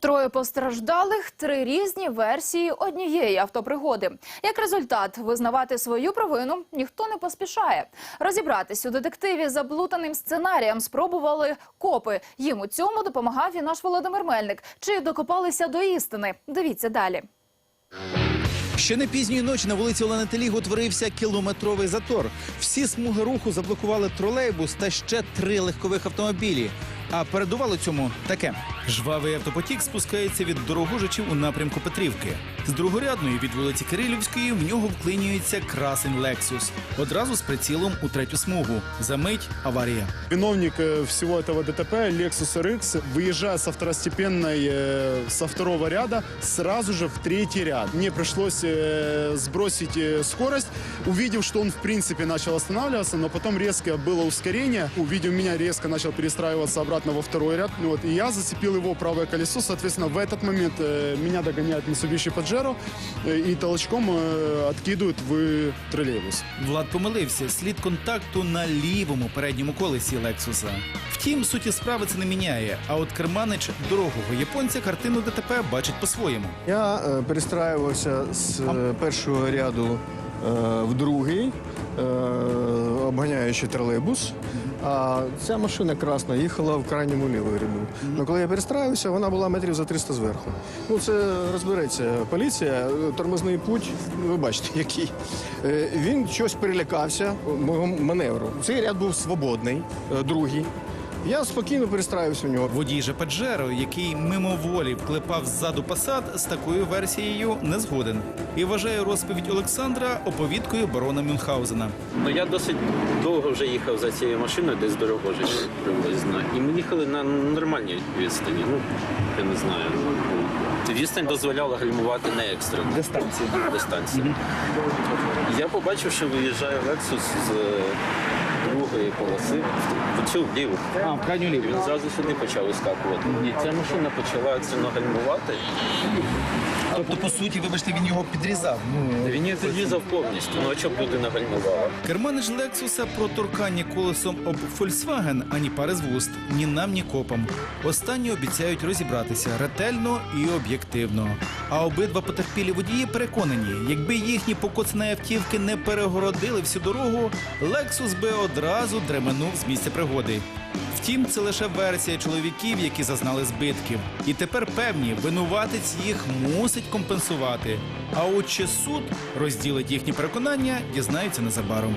Троє постраждалих, три різні версії однієї автопригоди. Як результат, визнавати свою провину ніхто не поспішає. Розібратись у детективі заблутаним сценарієм спробували копи. Їм у цьому допомагав і наш Володимир Мельник. Чи докопалися до істини? Дивіться далі. Ще не пізньої ночі на вулиці Олени Теліг утворився кілометровий затор. Всі смуги руху заблокували тролейбус та ще три легкових автомобілі. А передувало цьому таке. Жвавий автопотік спускається від дорогожичів у напрямку Петрівки. З другорядної від вулиці Кирилівської в нього вклинюється красень Лексус. Одразу з прицілом у третю смугу. Замить аварія. Виновник э, всего этого ДТП Lexus RX выезжая со второстепенной, э, со второго ряда сразу же в третий ряд. Мне пришлось э, сбросить э, скорость, увидев, что он в принципе начал останавливаться, но потом резко было ускорение. Увидев меня, резко начал перестраиваться обратно во второй ряд. Ну Вот, и я зацепил его правое колесо. Соответственно, в этот момент э, меня догоняет Mitsubishi Pajero э, и толчком э, откидывают в троллейбус. Влад помилився. Слід контакту на лівому передньому колесі Лексуса. Втім, суті справи це не міняє. А от керманич дорогого японця картину ДТП бачить по-своєму. Я е, перестраювався з е, першого ряду е, в другий, е, обганяючи тролейбус. А ця машина красна їхала в крайньому лівому ряду. Ну, коли я перестраювався, вона була метрів за 300 зверху. Ну, це розбереться поліція, тормозний путь, ви бачите, який. Е, Він щось перелякався мого маневру. Цей ряд був свободний, е, другий. Я спокійно перестраювався в нього. Водій же Паджеро, який мимоволі вклепав ззаду посад, з такою версією не згоден і вважає розповідь Олександра оповідкою барона Мюнхгаузена. Ну я досить довго вже їхав за цією машиною, десь до Рогожича приблизно. І ми їхали на нормальній відстані. Ну, я не знаю. Відстань дозволяла гальмувати не екстрено. Дистанцію. Дистанцію. Я побачив, що виїжджає Lexus з другої полоси в цю ліву. А, в крайню ліву. він зразу сюди почав вискакувати. І ця машина почала екстрено гальмувати. Тобто, по суті, вибачте, він його підрізав. Ну Він її підрізав повністю. Ну а чому людина гальмувала? Керманич Лексуса про торкання колесом об Фольксваген ані пари з вуст, ні нам, ні копам. Останні обіцяють розібратися ретельно і об'єктивно. А обидва потерпілі водії переконані, якби їхні покоцані автівки не перегородили всю дорогу, Лексус би одразу дременув з місця пригоди. Втім, це лише версія чоловіків, які зазнали збитків. І тепер певні, винуватець їх мусить компенсувати. А от чи суд розділить їхні переконання, дізнаються незабаром.